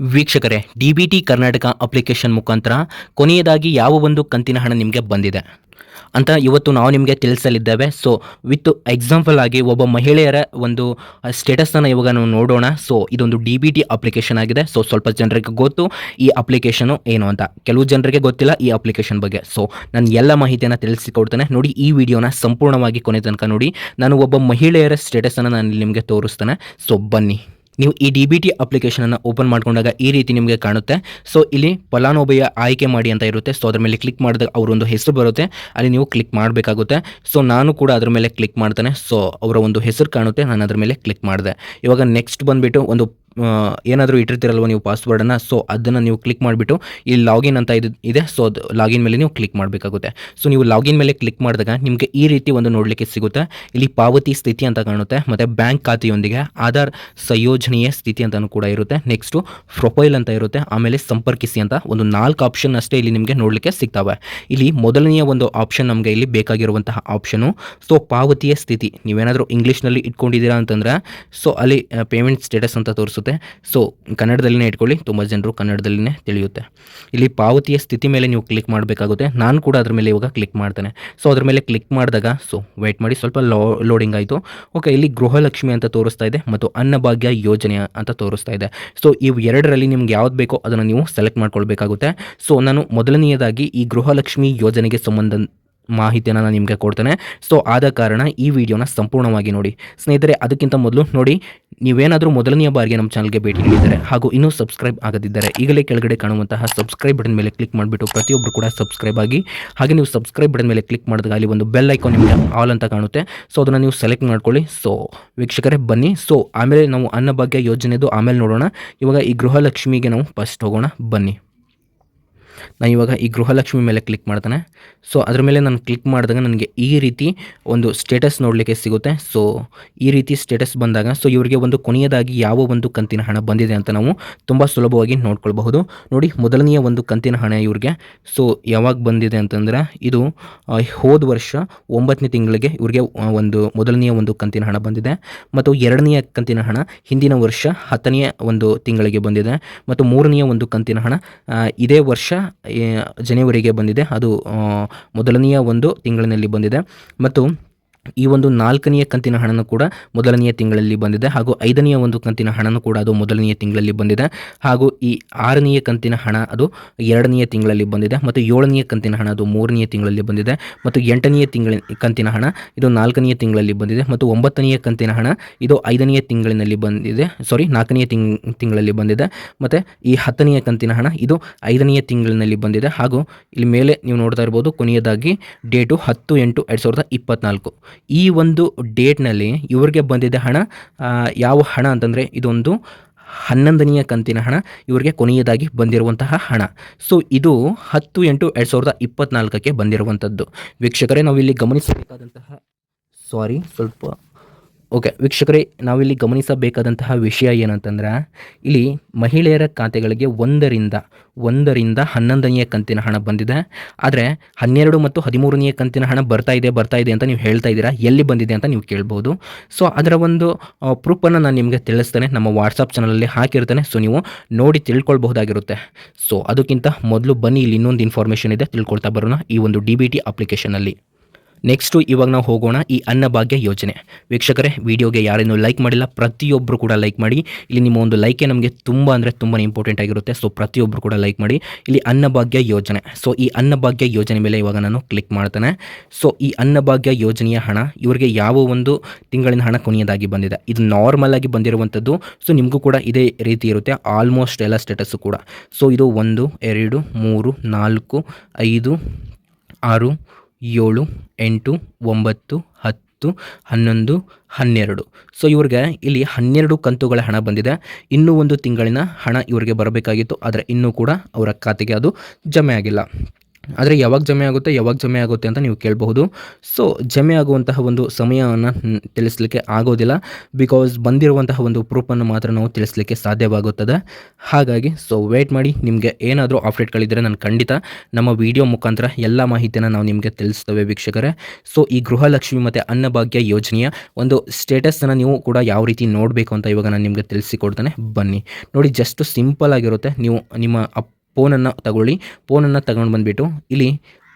ವೀಕ್ಷಕರೇ, D B T Karnataka application ಮುಖಾಂತರ ಕೊನೆಯದಾಗಿ ಯಾವ ಒಂದು ಕಂತಿನ ಹಣ ನಿಮಗೆ ಬಂದಿದೆ? ಅಂತ ಇವತ್ತು ನಾವು ನಿಮಗೆ ತಿಳಿಸಲಿದ್ದೇವೆ. ಸೊ ವಿತ್ ಎಕ್ಸಾಂಪಲ್ ಆಗಿ ಒಬ್ಬ ಮಹಿಳೆಯರ ಒಂದು ಸ್ಟೇಟಸನ್ನು ಇವಾಗ ನಾವು ನೋಡೋಣ. ಸೊ ಇದೊಂದು ಡಿ ಬಿ ಟಿ ಅಪ್ಲಿಕೇಶನ್ ಆಗಿದೆ. ಸೊ ಸ್ವಲ್ಪ ಜನರಿಗೆ ಗೊತ್ತು ಈ ಅಪ್ಲಿಕೇಶನು ಏನು ಅಂತ. ಕೆಲವು ಜನರಿಗೆ ಗೊತ್ತಿಲ್ಲ ಈ ಅಪ್ಲಿಕೇಶನ್ ಬಗ್ಗೆ. ಸೊ ನಾನು ಎಲ್ಲ ಮಾಹಿತಿಯನ್ನು ತಿಳಿಸಿಕೊಡ್ತೇನೆ. ನೋಡಿ ಈ ವಿಡಿಯೋನ ಸಂಪೂರ್ಣವಾಗಿ ಕೊನೆ ತನಕ ನೋಡಿ. ನಾನು ಒಬ್ಬ ಮಹಿಳೆಯರ ಸ್ಟೇಟಸನ್ನು ನಾನು ನಿಮಗೆ ತೋರಿಸ್ತೇನೆ. ಸೊ ಬನ್ನಿ. ನೀವು ಈ ಡಿ ಬಿ ಟಿ ಅಪ್ಲಿಕೇಶನನ್ನು ಓಪನ್ ಮಾಡಿಕೊಂಡಾಗ ಈ ರೀತಿ ನಿಮಗೆ ಕಾಣುತ್ತೆ. ಸೊ ಇಲ್ಲಿ ಫಲಾನುಭವಿಯ ಆಯ್ಕೆ ಮಾಡಿ ಅಂತ ಇರುತ್ತೆ. ಸೊ ಅದ್ರ ಮೇಲೆ ಕ್ಲಿಕ್ ಮಾಡಿದಾಗ ಅವರೊಂದು ಹೆಸರು ಬರುತ್ತೆ. ಅಲ್ಲಿ ನೀವು ಕ್ಲಿಕ್ ಮಾಡಬೇಕಾಗುತ್ತೆ. ಸೊ ನಾನು ಕೂಡ ಅದ್ರ ಮೇಲೆ ಕ್ಲಿಕ್ ಮಾಡ್ತೇನೆ. ಸೊ ಅವರ ಒಂದು ಹೆಸರು ಕಾಣುತ್ತೆ. ನಾನು ಅದ್ರ ಮೇಲೆ ಕ್ಲಿಕ್ ಮಾಡಿದೆ. ಇವಾಗ ನೆಕ್ಸ್ಟ್ ಬಂದುಬಿಟ್ಟು ಒಂದು ಏನಾದರೂ ಇಟ್ಟಿರ್ತೀರಲ್ವ ನೀವು ಪಾಸ್ವರ್ಡನ್ನು ಸೊ ಅದನ್ನು ನೀವು ಕ್ಲಿಕ್ ಮಾಡಿಬಿಟ್ಟು ಇಲ್ಲಿ ಲಾಗಿನ್ ಅಂತ ಇದು ಇದೆ ಸೊ ಅದು ಲಾಗಿನ್ ಮೇಲೆ ನೀವು ಕ್ಲಿಕ್ ಮಾಡಬೇಕಾಗುತ್ತೆ. ಸೊ ನೀವು ಲಾಗಿನ್ ಮೇಲೆ ಕ್ಲಿಕ್ ಮಾಡಿದಾಗ ನಿಮಗೆ ಈ ರೀತಿ ಒಂದು ನೋಡಲಿಕ್ಕೆ ಸಿಗುತ್ತೆ. ಇಲ್ಲಿ ಪಾವತಿ ಸ್ಥಿತಿ ಅಂತ ಕಾಣುತ್ತೆ, ಮತ್ತು ಬ್ಯಾಂಕ್ ಖಾತೆಯೊಂದಿಗೆ ಆಧಾರ್ ಸಂಯೋಜನೆಯ ಸ್ಥಿತಿ ಅಂತಲೂ ಕೂಡ ಇರುತ್ತೆ. ನೆಕ್ಸ್ಟು ಪ್ರೊಫೈಲ್ ಅಂತ ಇರುತ್ತೆ, ಆಮೇಲೆ ಸಂಪರ್ಕಿಸಿ ಅಂತ ಒಂದು ನಾಲ್ಕು ಆಪ್ಷನ್ ಅಷ್ಟೇ ಇಲ್ಲಿ ನಿಮಗೆ ನೋಡಲಿಕ್ಕೆ ಸಿಗ್ತವೆ. ಇಲ್ಲಿ ಮೊದಲನೆಯ ಒಂದು ಆಪ್ಷನ್ ನಮಗೆ ಇಲ್ಲಿ ಬೇಕಾಗಿರುವಂತಹ ಆಪ್ಷನು ಸೊ ಪಾವತಿಯ ಸ್ಥಿತಿ. ನೀವೇನಾದರೂ ಇಂಗ್ಲೀಷ್ನಲ್ಲಿ ಇಟ್ಕೊಂಡಿದ್ದೀರಾ ಅಂತಂದರೆ ಸೊ ಅಲ್ಲಿ ಪೇಮೆಂಟ್ ಸ್ಟೇಟಸ್ ಅಂತ ತೋರಿಸುತ್ತೆ. ಸೊ ಕನ್ನಡದಲ್ಲಿನೇ ಇಟ್ಕೊಳ್ಳಿ. ತುಂಬ ಜನರು ಕನ್ನಡದಲ್ಲಿನೇ ತಿಳಿಯುತ್ತೆ. ಇಲ್ಲಿ ಪಾವತಿಯ ಸ್ಥಿತಿ ಮೇಲೆ ನೀವು ಕ್ಲಿಕ್ ಮಾಡಬೇಕಾಗುತ್ತೆ. ನಾನು ಕೂಡ ಅದ್ರ ಮೇಲೆ ಇವಾಗ ಕ್ಲಿಕ್ ಮಾಡ್ತೇನೆ. ಸೊ ಅದ್ರ ಮೇಲೆ ಕ್ಲಿಕ್ ಮಾಡಿದಾಗ ಸೊ ವೆಯ್ಟ್ ಮಾಡಿ. ಸ್ವಲ್ಪ ಲೋ ಲೋಡಿಂಗ್ ಆಯಿತು. ಓಕೆ ಇಲ್ಲಿ ಗೃಹಲಕ್ಷ್ಮಿ ಅಂತ ತೋರಿಸ್ತಾ ಇದೆ ಮತ್ತು ಅನ್ನಭಾಗ್ಯ ಯೋಜನೆ ಅಂತ ತೋರಿಸ್ತಾ ಇದೆ. ಸೊ ಇವು ಎರಡರಲ್ಲಿ ನಿಮ್ಗೆ ಯಾವ್ದು ಬೇಕೋ ಅದನ್ನು ನೀವು ಸೆಲೆಕ್ಟ್ ಮಾಡ್ಕೊಳ್ಬೇಕಾಗುತ್ತೆ. ಸೊ ನಾನು ಮೊದಲನೆಯದಾಗಿ ಈ ಗೃಹಲಕ್ಷ್ಮಿ ಯೋಜನೆಗೆ ಸಂಬಂಧ ಮಾಹಿತಿಯನ್ನು ನಾನು ನಿಮಗೆ ಕೊಡ್ತೇನೆ. ಸೊ ಆದ ಕಾರಣ ಈ ವಿಡಿಯೋನ ಸಂಪೂರ್ಣವಾಗಿ ನೋಡಿ. ಸ್ನೇಹಿತರೆ, ಅದಕ್ಕಿಂತ ಮೊದಲು ನೋಡಿ, ನೀವೇನಾದರೂ ಮೊದಲನೆಯ ಬಾರಿಗೆ ನಮ್ಮ ಚಾನಲ್ಗೆ ಭೇಟಿ ನೀಡಿದರೆ ಹಾಗೂ ಇನ್ನೂ ಸಬ್ಸ್ಕ್ರೈಬ್ ಆಗದಿದ್ದರೆ ಈಗಲೇ ಕೆಳಗಡೆ ಕಾಣುವಂತಹ ಸಬ್ಸ್ಕ್ರೈಬ್ ಬಟನ್ ಮೇಲೆ ಕ್ಲಿಕ್ ಮಾಡಿಬಿಟ್ಟು ಪ್ರತಿಯೊಬ್ಬರು ಕೂಡ ಸಬ್ಸ್ಕ್ರೈಬ್ ಆಗಿ ಹಾಗೆ ನೀವು ಸಬ್ಸ್ಕ್ರೈಬ್ ಬಟನ್ ಮೇಲೆ ಕ್ಲಿಕ್ ಮಾಡಿದಾಗ ಅಲ್ಲಿ ಒಂದು ಬೆಲ್ ಐಕಾನ್ ನಿಮಗೆ ಆಲ್ ಅಂತ ಕಾಣುತ್ತೆ. ಸೊ ಅದನ್ನು ನೀವು ಸೆಲೆಕ್ಟ್ ಮಾಡ್ಕೊಳ್ಳಿ. ಸೊ ವೀಕ್ಷಕರೇ, ಬನ್ನಿ. ಸೊ ಆಮೇಲೆ ನಾವು ಅನ್ನಭಾಗ್ಯ ಯೋಜನೆದು ಆಮೇಲೆ ನೋಡೋಣ. ಇವಾಗ ಈ ಗೃಹಲಕ್ಷ್ಮಿಗೆ ನಾವು ಫಸ್ಟ್ ಹೋಗೋಣ. ಬನ್ನಿ. ನಾನು ಇವಾಗ ಈ ಗೃಹಲಕ್ಷ್ಮಿ ಮೇಲೆ ಕ್ಲಿಕ್ ಮಾಡ್ತಾನೆ. ಸೊ ಅದ್ರ ಮೇಲೆ ನಾನು ಕ್ಲಿಕ್ ಮಾಡಿದಾಗ ನನಗೆ ಈ ರೀತಿ ಒಂದು ಸ್ಟೇಟಸ್ ನೋಡಲಿಕ್ಕೆ ಸಿಗುತ್ತೆ. ಸೊ ಈ ರೀತಿ ಸ್ಟೇಟಸ್ ಬಂದಾಗ ಸೊ ಇವರಿಗೆ ಒಂದು ಕೊನೆಯದಾಗಿ ಯಾವ ಒಂದು ಕಂತಿನ ಹಣ ಬಂದಿದೆ ಅಂತ ನಾವು ತುಂಬ ಸುಲಭವಾಗಿ ನೋಡ್ಕೊಳ್ಬಹುದು. ನೋಡಿ, ಮೊದಲನೆಯ ಒಂದು ಕಂತಿನ ಹಣ ಇವ್ರಿಗೆ. ಸೊ ಯಾವಾಗ ಬಂದಿದೆ ಅಂತಂದ್ರೆ, ಇದು ಹೋದ ವರ್ಷ ಒಂಬತ್ತನೇ ತಿಂಗಳಿಗೆ ಇವ್ರಿಗೆ ಒಂದು ಮೊದಲನೆಯ ಒಂದು ಕಂತಿನ ಹಣ ಬಂದಿದೆ. ಮತ್ತು ಎರಡನೆಯ ಕಂತಿನ ಹಣ ಹಿಂದಿನ ವರ್ಷ ಹತ್ತನೆಯ ಒಂದು ತಿಂಗಳಿಗೆ ಬಂದಿದೆ. ಮತ್ತು ಮೂರನೆಯ ಒಂದು ಕಂತಿನ ಹಣ ಇದೇ ವರ್ಷ ಜನವರಿಗೆ ಬಂದಿದೆ. ಅದು ಮೊದಲನೆಯ ಒಂದು ತಿಂಗಳಿನಲ್ಲಿ ಬಂದಿದೆ. ಮತ್ತು ಈ ಒಂದು ನಾಲ್ಕನೆಯ ಕಂತಿನ ಹಣನೂ ಕೂಡ ಮೊದಲನೆಯ ತಿಂಗಳಲ್ಲಿ ಬಂದಿದೆ ಹಾಗೂ ಐದನೆಯ ಒಂದು ಕಂತಿನ ಹಣನೂ ಕೂಡ ಅದು ಮೊದಲನೆಯ ತಿಂಗಳಲ್ಲಿ ಬಂದಿದೆ ಹಾಗೂ ಈ ಆರನೆಯ ಕಂತಿನ ಹಣ ಅದು ಎರಡನೆಯ ತಿಂಗಳಲ್ಲಿ ಬಂದಿದೆ ಮತ್ತು ಏಳನೆಯ ಕಂತಿನ ಹಣ ಅದು ಮೂರನೆಯ ತಿಂಗಳಲ್ಲಿ ಬಂದಿದೆ ಮತ್ತು ಎಂಟನೆಯ ತಿಂಗಳ ಕಂತಿನ ಹಣ ಇದು ನಾಲ್ಕನೆಯ ತಿಂಗಳಲ್ಲಿ ಬಂದಿದೆ ಮತ್ತು ಒಂಬತ್ತನೆಯ ಕಂತಿನ ಹಣ ಇದು ಐದನೆಯ ತಿಂಗಳಿನಲ್ಲಿ ಬಂದಿದೆ ಸಾರಿ ನಾಲ್ಕನೆಯ ತಿಂಗ್, ತಿಂಗಳಲ್ಲಿ ಬಂದಿದೆ ಮತ್ತು ಈ ಹತ್ತನೆಯ ಕಂತಿನ ಹಣ ಇದು ಐದನೆಯ ತಿಂಗಳಿನಲ್ಲಿ ಬಂದಿದೆ ಹಾಗೂ ಇಲ್ಲಿ ಮೇಲೆ ನೀವು ನೋಡ್ತಾ ಇರ್ಬೋದು ಕೊನೆಯದಾಗಿ ಡೇಟು ಹತ್ತು ಎಂಟು ಎರಡು ಸಾವಿರದ ಇಪ್ಪತ್ನಾಲ್ಕು. ಈ ಒಂದು ಡೇಟ್ನಲ್ಲಿ ಇವ್ರಿಗೆ ಬಂದಿದ್ದ ಹಣ ಯಾವ ಹಣ ಅಂತಂದರೆ ಇದೊಂದು ಹನ್ನೊಂದನೆಯ ಕಂತಿನ ಹಣ, ಇವರಿಗೆ ಕೊನೆಯದಾಗಿ ಬಂದಿರುವಂತಹ ಹಣ. ಸೊ ಇದು ಹತ್ತು ಎಂಟು ಎರಡು ಸಾವಿರದ ಇಪ್ಪತ್ನಾಲ್ಕಕ್ಕೆ ಬಂದಿರುವಂಥದ್ದು. ವೀಕ್ಷಕರೇ ನಾವು ಇಲ್ಲಿ ಗಮನಿಸಬೇಕಾದಂತಹ ಸಾರಿ ಸ್ವಲ್ಪ ಓಕೆ, ವೀಕ್ಷಕರೇ, ನಾವಿಲ್ಲಿ ಗಮನಿಸಬೇಕಾದಂತಹ ವಿಷಯ ಏನಂತಂದ್ರೆ, ಇಲ್ಲಿ ಮಹಿಳೆಯರ ಖಾತೆಗಳಿಗೆ ಒಂದರಿಂದ ಒಂದರಿಂದ ಹನ್ನೊಂದನೆಯ ಕಂತಿನ ಹಣ ಬಂದಿದೆ. ಆದರೆ ಹನ್ನೆರಡು ಮತ್ತು ಹದಿಮೂರನೆಯ ಕಂತಿನ ಹಣ ಬರ್ತಾ ಇದೆ ಬರ್ತಾ ಇದೆ ಅಂತ ನೀವು ಹೇಳ್ತಾ ಇದ್ದೀರಾ? ಎಲ್ಲಿ ಬಂದಿದೆ ಅಂತ ನೀವು ಕೇಳ್ಬೋದು. ಸೊ ಅದರ ಒಂದು ಪ್ರೂಫನ್ನು ನಾನು ನಿಮಗೆ ತಿಳಿಸ್ತೇನೆ. ನಮ್ಮ ವಾಟ್ಸಪ್ ಚಾನಲಲ್ಲಿ ಹಾಕಿರ್ತೇನೆ. ಸೊ ನೀವು ನೋಡಿ ತಿಳ್ಕೊಳ್ಬಹುದಾಗಿರುತ್ತೆ. ಸೊ ಅದಕ್ಕಿಂತ ಮೊದಲು ಬನ್ನಿ, ಇಲ್ಲಿ ಇನ್ನೊಂದು ಇನ್ಫಾರ್ಮೇಷನ್ ಇದೆ. ತಿಳ್ಕೊಳ್ತಾ ಬರೋಣ ಈ ಒಂದು ಡಿ ಬಿ ಟಿ ಅಪ್ಲಿಕೇಶನಲ್ಲಿ ನೆಕ್ಸ್ಟು ಇವಾಗ ನಾವು ಹೋಗೋಣ ಈ ಅನ್ನಭಾಗ್ಯ ಯೋಜನೆ ವೀಕ್ಷಕರೇ, ವಿಡಿಯೋಗೆ ಯಾರೇನು ಲೈಕ್ ಮಾಡಿಲ್ಲ ಪ್ರತಿಯೊಬ್ಬರು ಕೂಡ ಲೈಕ್ ಮಾಡಿ. ಇಲ್ಲಿ ನಿಮ್ಮ ಒಂದು ಲೈಕೆ ನಮಗೆ ತುಂಬ ಅಂದರೆ ತುಂಬಾ ಇಂಪಾರ್ಟೆಂಟ್ ಆಗಿರುತ್ತೆ. ಸೊ ಪ್ರತಿಯೊಬ್ಬರು ಕೂಡ ಲೈಕ್ ಮಾಡಿ. ಇಲ್ಲಿ ಅನ್ನಭಾಗ್ಯ ಯೋಜನೆ ಸೊ ಈ ಅನ್ನಭಾಗ್ಯ ಯೋಜನೆ ಮೇಲೆ ಇವಾಗ ನಾನು ಕ್ಲಿಕ್ ಮಾಡ್ತೇನೆ. ಸೊ ಈ ಅನ್ನಭಾಗ್ಯ ಯೋಜನೆಯ ಹಣ ಇವರಿಗೆ ಯಾವ ಒಂದು ತಿಂಗಳಿನ ಹಣ ಕೊನೆಯದಾಗಿ ಬಂದಿದೆ. ಇದು ನಾರ್ಮಲ್ ಆಗಿ ಬಂದಿರುವಂಥದ್ದು. ಸೊ ನಿಮಗೂ ಕೂಡ ಇದೇ ರೀತಿ ಇರುತ್ತೆ. ಆಲ್ಮೋಸ್ಟ್ ಎಲ್ಲ ಸ್ಟೇಟಸ್ಸು ಕೂಡ. ಸೊ ಇದು ಒಂದು, ಎರಡು, ಮೂರು, ನಾಲ್ಕು, ಐದು, ಆರು ಏಳು, ಎಂಟು, ಒಂಬತ್ತು, ಹತ್ತು, ಹನ್ನೊಂದು, ಹನ್ನೆರಡು. ಸೊ ಇವ್ರಿಗೆ ಇಲ್ಲಿ ಹನ್ನೆರಡು ಕಂತುಗಳ ಹಣ ಬಂದಿದೆ. ಇನ್ನೂ ಒಂದು ತಿಂಗಳಿನ ಹಣ ಇವರಿಗೆ ಬರಬೇಕಾಗಿತ್ತು. ಆದರೆ ಇನ್ನೂ ಕೂಡ ಅವರ ಖಾತೆಗೆ ಅದು ಜಮೆ ಆಗಿಲ್ಲ. ಆದರೆ ಯಾವಾಗ ಜಮೆ ಆಗುತ್ತೆ, ಯಾವಾಗ ಜಮೆ ಆಗುತ್ತೆ ಅಂತ ನೀವು ಕೇಳಬಹುದು. ಸೊ ಜಮೆ ಆಗುವಂತಹ ಒಂದು ಸಮಯವನ್ನು ತಿಳಿಸ್ಲಿಕ್ಕೆ ಆಗೋದಿಲ್ಲ. ಬಿಕಾಸ್ ಬಂದಿರುವಂತಹ ಒಂದು ಪ್ರೂಫನ್ನು ಮಾತ್ರ ನಾವು ತಿಳಿಸ್ಲಿಕ್ಕೆ ಸಾಧ್ಯವಾಗುತ್ತದೆ. ಹಾಗಾಗಿ ಸೊ ವೇಟ್ ಮಾಡಿ, ನಿಮಗೆ ಏನಾದರೂ ಅಪ್ಡೇಟ್ಗಳಿದ್ದರೆ ನಾನು ಖಂಡಿತ ನಮ್ಮ ವಿಡಿಯೋ ಮುಖಾಂತರ ಎಲ್ಲ ಮಾಹಿತಿಯನ್ನು ನಾವು ನಿಮಗೆ ತಿಳಿಸ್ತೇವೆ ವೀಕ್ಷಕರೇ. ಸೊ ಈ ಗೃಹಲಕ್ಷ್ಮಿ ಮತ್ತು ಅನ್ನಭಾಗ್ಯ ಯೋಜನೆಯ ಒಂದು ಸ್ಟೇಟಸನ್ನು ನೀವು ಕೂಡ ಯಾವ ರೀತಿ ನೋಡಬೇಕು ಅಂತ ಇವಾಗ ನಾನು ನಿಮಗೆ ತಿಳಿಸಿಕೊಡ್ತೇನೆ. ಬನ್ನಿ. ನೋಡಿ ಜಸ್ಟ್ ಸಿಂಪಲ್ ಆಗಿರುತ್ತೆ. ನೀವು ನಿಮ್ಮ ಅಪ್ ಫೋನನ್ನು ತಗೊಳ್ಳಿ. ಫೋನನ್ನು ತಗೊಂಡು ಬಂದುಬಿಟ್ಟು ಇಲ್ಲಿ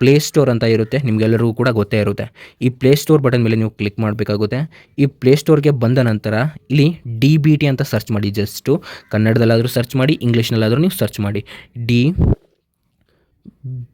ಪ್ಲೇ ಸ್ಟೋರ್ ಅಂತ ಇರುತ್ತೆ. ನಿಮಗೆಲ್ಲರಿಗೂ ಕೂಡ ಗೊತ್ತೇ ಇರುತ್ತೆ. ಈ ಪ್ಲೇ ಸ್ಟೋರ್ ಬಟನ್ ಮೇಲೆ ನೀವು ಕ್ಲಿಕ್ ಮಾಡಬೇಕಾಗುತ್ತೆ. ಈ ಪ್ಲೇ ಸ್ಟೋರ್ಗೆ ಬಂದ ನಂತರ ಇಲ್ಲಿ ಡಿ ಬಿ ಟಿ ಅಂತ ಸರ್ಚ್ ಮಾಡಿ. ಜಸ್ಟು ಕನ್ನಡದಲ್ಲಾದರೂ ಸರ್ಚ್ ಮಾಡಿ ಇಂಗ್ಲೀಷ್ನಲ್ಲಾದರೂ ನೀವು ಸರ್ಚ್ ಮಾಡಿ. D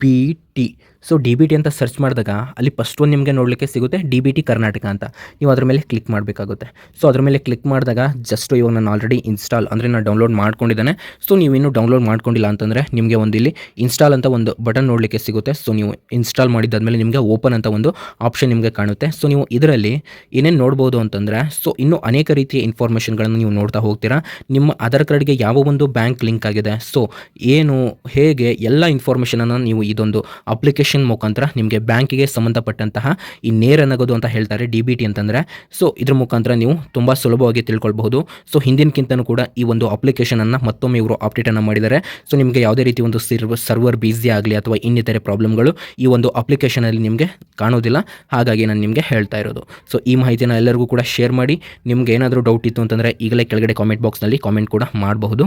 B T so D B T ಅಂತ ಸರ್ಚ್ ಮಾಡಿದಾಗ ಅಲ್ಲಿ ಫಸ್ಟ್ ಒಂದು ನಿಮಗೆ ನೋಡಲಿಕ್ಕೆ ಸಿಗುತ್ತೆ ಡಿ ಬಿ ಟಿ ಕರ್ನಾಟಕ ಅಂತ. ನೀವು ಅದ್ರ ಮೇಲೆ ಕ್ಲಿಕ್ ಮಾಡಬೇಕಾಗುತ್ತೆ. ಸೊ ಅದ್ರ ಮೇಲೆ ಕ್ಲಿಕ್ ಮಾಡಿದಾಗ ಜಸ್ಟ್ ಇವಾಗ ನಾನು ಆಲ್ರೆಡಿ ಇನ್ಸ್ಟಾಲ್ ಅಂದರೆ ನಾನು ಡೌನ್ಲೋಡ್ ಮಾಡ್ಕೊಂಡಿದ್ದೇನೆ. ಸೊ ನೀವು ಇನ್ನೂ ಡೌನ್ಲೋಡ್ ಮಾಡ್ಕೊಂಡಿಲ್ಲ ಅಂತಂದರೆ ನಿಮಗೆ ಒಂದು ಇಲ್ಲಿ ಇನ್ಸ್ಟಾಲ್ ಅಂತ ಒಂದು ಬಟನ್ ನೋಡಲಿಕ್ಕೆ ಸಿಗುತ್ತೆ. ಸೊ ನೀವು ಇನ್ಸ್ಟಾಲ್ ಮಾಡಿದ್ದಾದಮೇಲೆ ನಿಮಗೆ ಓಪನ್ ಅಂತ ಒಂದು ಆಪ್ಷನ್ ನಿಮಗೆ ಕಾಣುತ್ತೆ. ಸೊ ನೀವು ಇದರಲ್ಲಿ ಏನೇನು ನೋಡ್ಬೋದು ಅಂತಂದರೆ ಸೊ ಇನ್ನೂ ಅನೇಕ ರೀತಿಯ ಇನ್ಫಾರ್ಮೇಷನ್ಗಳನ್ನು ನೀವು ನೋಡ್ತಾ ಹೋಗ್ತೀರಾ. ನಿಮ್ಮ ಆಧಾರ್ ಕಾರ್ಡ್ಗೆ ಯಾವ ಒಂದು ಬ್ಯಾಂಕ್ ಲಿಂಕ್ ಆಗಿದೆ. ಸೊ ಏನು, ಹೇಗೆ, ಎಲ್ಲ ಇನ್ಫಾರ್ಮೇಷನನ್ನು ನೀವು ಇದೊಂದು ಅಪ್ಲಿಕೇಶನ್ ಮುಖಾಂತರ ನಿಮಗೆ ಬ್ಯಾಂಕಿಗೆ ಸಂಬಂಧಪಟ್ಟಂತಹ ಈ ನೇರ ನಗದು ಅಂತ ಹೇಳ್ತಾರೆ ಡಿ ಬಿ ಟಿ ಅಂತಂದರೆ. ಸೊ ಇದ್ರ ಮುಖಾಂತರ ನೀವು ತುಂಬ ಸುಲಭವಾಗಿ ತಿಳ್ಕೊಳ್ಬಹುದು. ಸೊ ಹಿಂದಿನಕ್ಕಿಂತನೂ ಕೂಡ ಈ ಒಂದು ಅಪ್ಲಿಕೇಶನನ್ನು ಮತ್ತೊಮ್ಮೆ ಇವರು ಅಪ್ಡೇಟನ್ನು ಮಾಡಿದ್ದಾರೆ. ಸೊ ನಿಮಗೆ ಯಾವುದೇ ರೀತಿ ಒಂದು ಸಿರ್ವ ಸರ್ವರ್ ಬ್ಯುಸಿ ಆಗಲಿ ಅಥವಾ ಇನ್ನಿತರೆ ಪ್ರಾಬ್ಲಮ್ಗಳು ಈ ಒಂದು ಅಪ್ಲಿಕೇಶನಲ್ಲಿ ನಿಮಗೆ ಕಾಣೋದಿಲ್ಲ. ಹಾಗಾಗಿ ನಾನು ನಿಮಗೆ ಹೇಳ್ತಾ ಇರೋದು. ಸೊ ಈ ಮಾಹಿತಿನ ಎಲ್ಲರಿಗೂ ಕೂಡ ಶೇರ್ ಮಾಡಿ. ನಿಮ್ಗೆ ಏನಾದರೂ ಡೌಟ್ ಇತ್ತು ಅಂತಂದರೆ ಈಗಲೇ ಕೆಳಗಡೆ ಕಾಮೆಂಟ್ ಬಾಕ್ಸ್ನಲ್ಲಿ ಕಾಮೆಂಟ್ ಕೂಡ ಮಾಡಬಹುದು.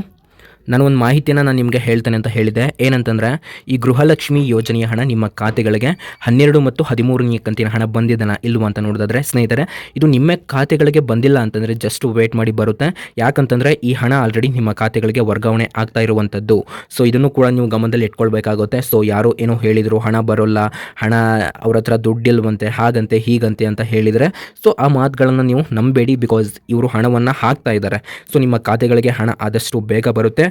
ನಾನು ಒಂದು ಮಾಹಿತಿನ ನಾನು ನಿಮಗೆ ಹೇಳ್ತೇನೆ ಅಂತ ಹೇಳಿದೆ. ಏನಂತಂದರೆ, ಈ ಗೃಹಲಕ್ಷ್ಮಿ ಯೋಜನೆಯ ಹಣ ನಿಮ್ಮ ಖಾತೆಗಳಿಗೆ ಹನ್ನೆರಡು ಮತ್ತು ಹದಿಮೂರನೇ ಕಂತಿನ ಹಣ ಬಂದಿದ್ದಾನ ಇಲ್ವಾ ಅಂತ ನೋಡಿದ್ರೆ ಸ್ನೇಹಿತರೆ, ಇದು ನಿಮ್ಮ ಖಾತೆಗಳಿಗೆ ಬಂದಿಲ್ಲ ಅಂತಂದರೆ ಜಸ್ಟ್ ವೇಟ್ ಮಾಡಿ ಬರುತ್ತೆ. ಯಾಕಂತಂದರೆ, ಈ ಹಣ ಆಲ್ರೆಡಿ ನಿಮ್ಮ ಖಾತೆಗಳಿಗೆ ವರ್ಗಾವಣೆ ಆಗ್ತಾ ಇರುವಂಥದ್ದು ಸೊ ಇದನ್ನು ಕೂಡ ನೀವು ಗಮನದಲ್ಲಿ ಇಟ್ಕೊಳ್ಬೇಕಾಗುತ್ತೆ. ಸೊ ಯಾರೋ ಏನೋ ಹೇಳಿದರು, ಹಣ ಬರೋಲ್ಲ, ಹಣ ಅವ್ರ ಹತ್ರ ದುಡ್ಡಿಲ್ವಂತೆ, ಹಾಗಂತೆ, ಹೀಗಂತೆ ಅಂತ ಹೇಳಿದರೆ ಸೊ ಆ ಮಾತುಗಳನ್ನು ನೀವು ನಂಬೇಡಿ ಬಿಕಾಸ್ ಇವರು ಹಣವನ್ನು ಹಾಕ್ತಾ ಇದ್ದಾರೆ. ಸೊ ನಿಮ್ಮ ಖಾತೆಗಳಿಗೆ ಹಣ ಆದಷ್ಟು ಬೇಗ ಬರುತ್ತೆ.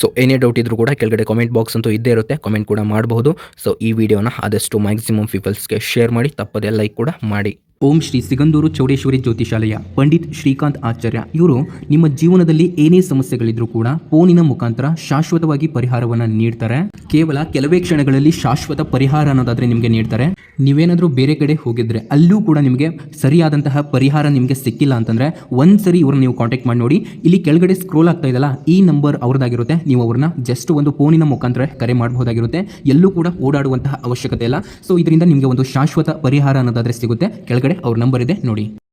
ಸೊ ಏನೇ ಡೌಟ್ ಇದ್ರೂ ಕೂಡ ಕೆಳಗಡೆ ಕಾಮೆಂಟ್ ಬಾಕ್ಸ್ ಅಂತೂ ಇದ್ದೇ ಇರುತ್ತೆ. ಕಾಮೆಂಟ್ ಕೂಡ ಮಾಡಬಹುದು. ಸೊ ಈ ವಿಡಿಯೋನ ಆದಷ್ಟು ಮ್ಯಾಕ್ಸಿಮಮ್ ಪೀಪಲ್ಸ್ಗೆ ಶೇರ್ ಮಾಡಿ, ತಪ್ಪದೆ ಲೈಕ್ ಕೂಡ ಮಾಡಿ. ಓಂ ಶ್ರೀ ಸಿಗಂದೂರು ಚೌಡೇಶ್ವರಿ ಜ್ಯೋತಿಷಾಲಯ, ಪಂಡಿತ್ ಶ್ರೀಕಾಂತ್ ಆಚಾರ್ಯ, ಇವರು ನಿಮ್ಮ ಜೀವನದಲ್ಲಿ ಏನೇ ಸಮಸ್ಯೆಗಳಿದ್ರೂ ಕೂಡ ಫೋನಿನ ಮುಖಾಂತರ ಶಾಶ್ವತವಾಗಿ ಪರಿಹಾರವನ್ನ ನೀಡ್ತಾರೆ. ಕೇವಲ ಕೆಲವೇ ಕ್ಷಣಗಳಲ್ಲಿ ಶಾಶ್ವತ ಪರಿಹಾರ ಅನ್ನೋದಾದ್ರೆ ನಿಮಗೆ ನೀಡ್ತಾರೆ. ನೀವೇನಾದ್ರೂ ಬೇರೆ ಕಡೆ ಹೋಗಿದ್ರೆ ಅಲ್ಲೂ ಕೂಡ ನಿಮಗೆ ಸರಿಯಾದಂತಹ ಪರಿಹಾರ ನಿಮಗೆ ಸಿಕ್ಕಿಲ್ಲ ಅಂತಂದ್ರೆ ಒಂದ್ಸರಿ ಇವ್ರನ್ನ ನೀವು ಕಾಂಟ್ಯಾಕ್ಟ್ ಮಾಡಿ ನೋಡಿ. ಇಲ್ಲಿ ಕೆಳಗಡೆ ಸ್ಕ್ರೋಲ್ ಆಗ್ತಾ ಇದಲ್ಲ ಈ ನಂಬರ್ ಅವ್ರದ್ದಾಗಿರುತ್ತೆ. ನೀವು ಅವ್ರನ್ನ ಜಸ್ಟ್ ಒಂದು ಫೋನಿನ ಮುಖಾಂತರ ಕರೆ ಮಾಡಬಹುದಾಗಿರುತ್ತೆ. ಎಲ್ಲೂ ಕೂಡ ಓಡಾಡುವಂತಹ ಅವಶ್ಯಕತೆ ಇಲ್ಲ. ಸೊ ಇದರಿಂದ ನಿಮಗೆ ಒಂದು ಶಾಶ್ವತ ಪರಿಹಾರ ಅನ್ನೋದಾದ್ರೆ ಸಿಗುತ್ತೆ. ಕೆಳಗಡೆ ಅವ್ರ ನಂಬರ್ ಇದೆ, ನೋಡಿ.